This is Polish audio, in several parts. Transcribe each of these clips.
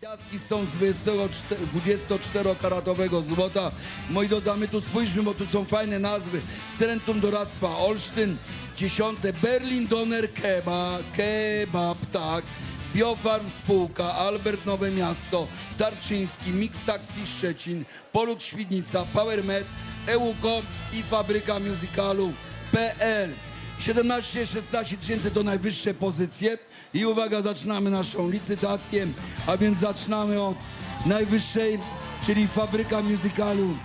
Piaski są z 24-karatowego złota. Moi drodzy, my tu spójrzmy, bo tu są fajne nazwy. Centrum Doradztwa Olsztyn, 10. Berlin Doner Kebab, kebab tak. Biofarm Spółka, Albert Nowe Miasto, Tarczyński, Mix Taxi Szczecin, Poluk Świdnica, PowerMed, EUKO i Fabryka Musicalu PL. 17-16 tysięcy to najwyższe pozycje. I uwaga, zaczynamy naszą licytację, a więc zaczynamy od najwyższej, czyli Fabryka Musicalu.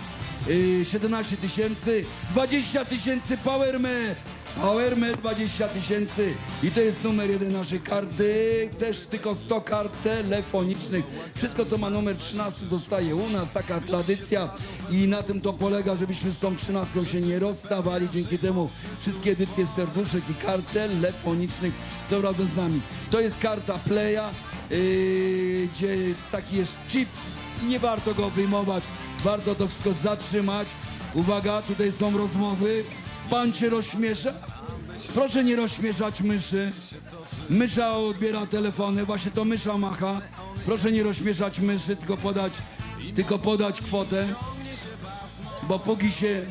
Yy, 17 tysięcy, 20 tysięcy PowerMed. PowerMed 20 tysięcy i to jest numer jeden naszej karty, też tylko 100 kart telefonicznych. Wszystko co ma numer 13 zostaje u nas, taka tradycja i na tym to polega, żebyśmy z tą 13 się nie rozstawali. Dzięki temu wszystkie edycje serduszek i kart telefonicznych są razem z nami. To jest karta Playa, yy, gdzie taki jest chip, nie warto go wyjmować, warto to wszystko zatrzymać. Uwaga, tutaj są rozmowy. Pan cię rozśmiesza? Proszę nie rozśmieszać myszy. Mysza odbiera telefony, właśnie to mysza macha. Proszę nie rozśmieszać myszy, tylko podać, tylko podać kwotę. Bo póki się,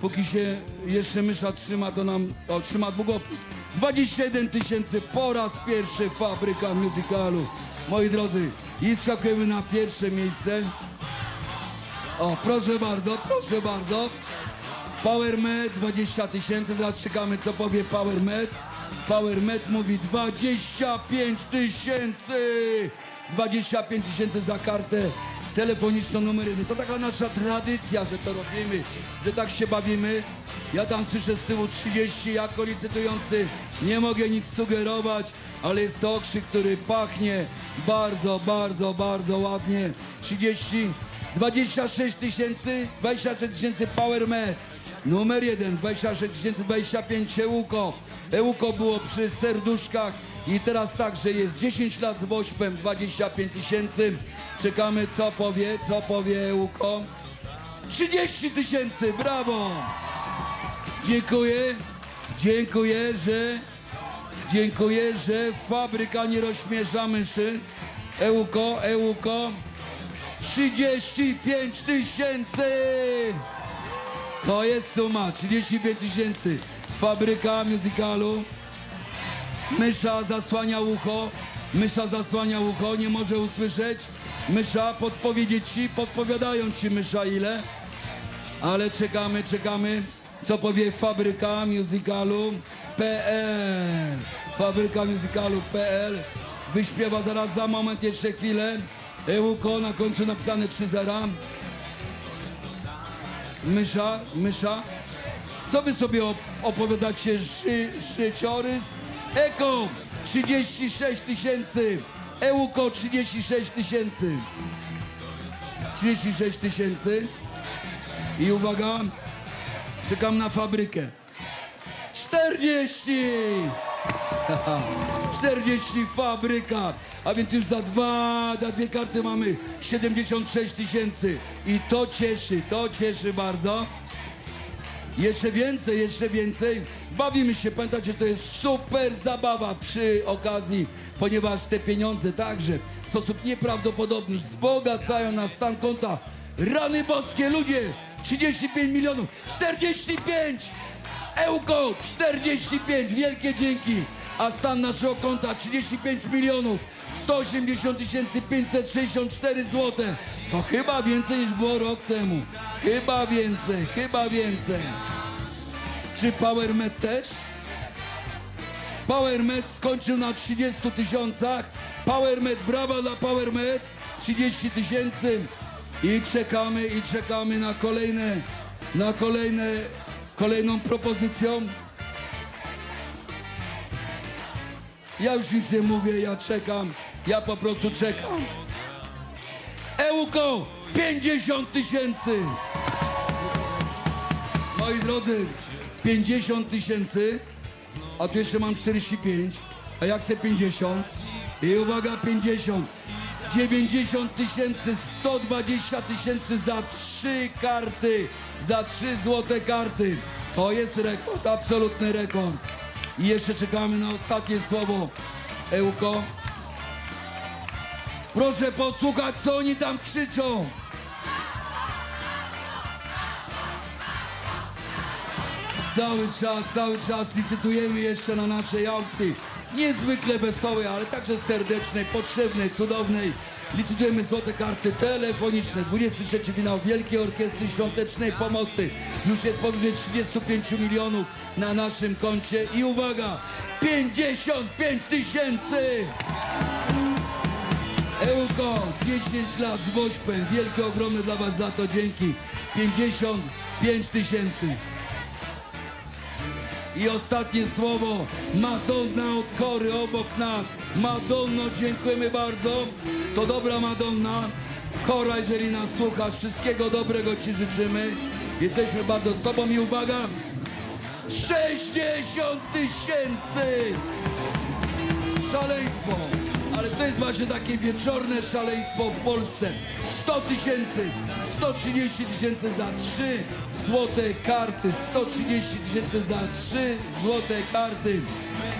póki się jeszcze mysza trzyma, to nam otrzyma długopis. 21 tysięcy po raz pierwszy fabryka musicalu. Moi drodzy, i skakujemy na pierwsze miejsce. O, proszę bardzo, proszę bardzo. PowerMed 20 tysięcy, teraz czekamy co powie PowerMed. PowerMed mówi 25 tysięcy! 25 tysięcy za kartę telefoniczną numer jeden. To taka nasza tradycja, że to robimy, że tak się bawimy. Ja tam słyszę z tyłu 30, jako licytujący nie mogę nic sugerować, ale jest to okrzyk, który pachnie bardzo, bardzo, bardzo ładnie. 30, 26 tysięcy, 23 tysięcy PowerMed. Numer 1, 26 tysięcy, 25 Euko. Euko było przy serduszkach i teraz także jest 10 lat z Wośpem, 25 tysięcy. Czekamy co powie, co powie Euko. 30 tysięcy, brawo! Dziękuję, dziękuję, że dziękuję, że fabryka nie rozśmiesza myszy. Euko, Euko. 35 tysięcy! To jest suma, 35 tysięcy. Fabryka musicalu. Mysza zasłania ucho. Mysza zasłania ucho, nie może usłyszeć. Mysza podpowiedzieć ci, podpowiadają ci mysza ile. Ale czekamy, czekamy, co powie Fabryka Musicalu PL. Fabryka Musicalu PL. Wyśpiewa zaraz za moment, jeszcze chwilę. Euko na końcu napisane 3-0. Mysza, mysza. Co wy sobie op- opowiadacie? Ży, życiorys? Eko 36 tysięcy. Euko 36 tysięcy. 36 tysięcy. I uwaga, czekam na fabrykę. 40! 40 fabryka, a więc już za dwa, za dwie karty mamy 76 tysięcy i to cieszy, to cieszy bardzo. Jeszcze więcej, jeszcze więcej. Bawimy się, pamiętajcie, to jest super zabawa przy okazji, ponieważ te pieniądze także w sposób nieprawdopodobny wzbogacają na stan konta. Rany boskie, ludzie! 35 milionów, 45! Ełko 45, wielkie dzięki. A stan naszego konta 35 milionów 180 tysięcy 564 złote. To chyba więcej niż było rok temu. Chyba więcej, chyba więcej. Czy PowerMed też? PowerMed skończył na 30 tysiącach. PowerMed, brawa dla PowerMed. 30 tysięcy. I czekamy, i czekamy na kolejne, na kolejne, kolejną propozycją. Ja już nic nie mówię, ja czekam. Ja po prostu czekam. Euko 50 tysięcy. Moi drodzy, 50 tysięcy, a tu jeszcze mam 45, a ja chcę 50. I uwaga, 50. 90 tysięcy, 120 tysięcy za trzy karty, za trzy złote karty. To jest rekord, absolutny rekord. I jeszcze czekamy na ostatnie słowo. Euko. Proszę posłuchać, co oni tam krzyczą. Cały czas, cały czas licytujemy jeszcze na naszej aukcji. Niezwykle wesołej, ale także serdecznej, potrzebnej, cudownej. Licytujemy złote karty telefoniczne. 23 finał Wielkiej Orkiestry Świątecznej Pomocy. Już jest powyżej 35 milionów na naszym koncie. I uwaga, 55 tysięcy! Ełko, 10 lat z Bośpem. Wielkie, ogromne dla Was za to dzięki. 55 tysięcy. I ostatnie słowo. Madonna od Kory obok nas. Madonno, dziękujemy bardzo. To dobra Madonna. Kora, jeżeli nas słuchasz, wszystkiego dobrego Ci życzymy. Jesteśmy bardzo z Tobą i uwaga. 60 tysięcy! Szaleństwo! Ale to jest właśnie takie wieczorne szaleństwo w Polsce. 100 tysięcy, 130 tysięcy za 3 złote karty, 130 tysięcy za 3 złote karty.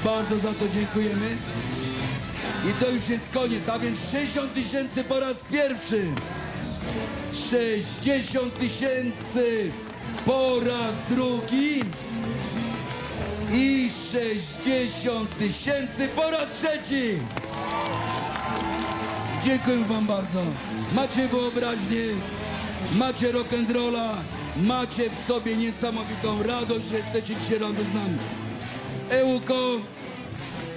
Bardzo za to dziękujemy. I to już jest koniec, a więc 60 tysięcy po raz pierwszy. 60 tysięcy po raz drugi. I 60 tysięcy po raz trzeci. Dziękuję wam bardzo. Macie wyobraźnię, macie rock'n'rolla, macie w sobie niesamowitą radość, że jesteście dzisiaj z nami. Euko,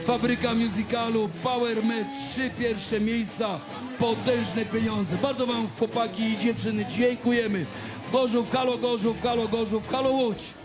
Fabryka Musicalu, Power Med, trzy pierwsze miejsca, potężne pieniądze. Bardzo wam chłopaki i dziewczyny dziękujemy. Gorzów, halo Gorzów, halo Gorzów, halo Łódź.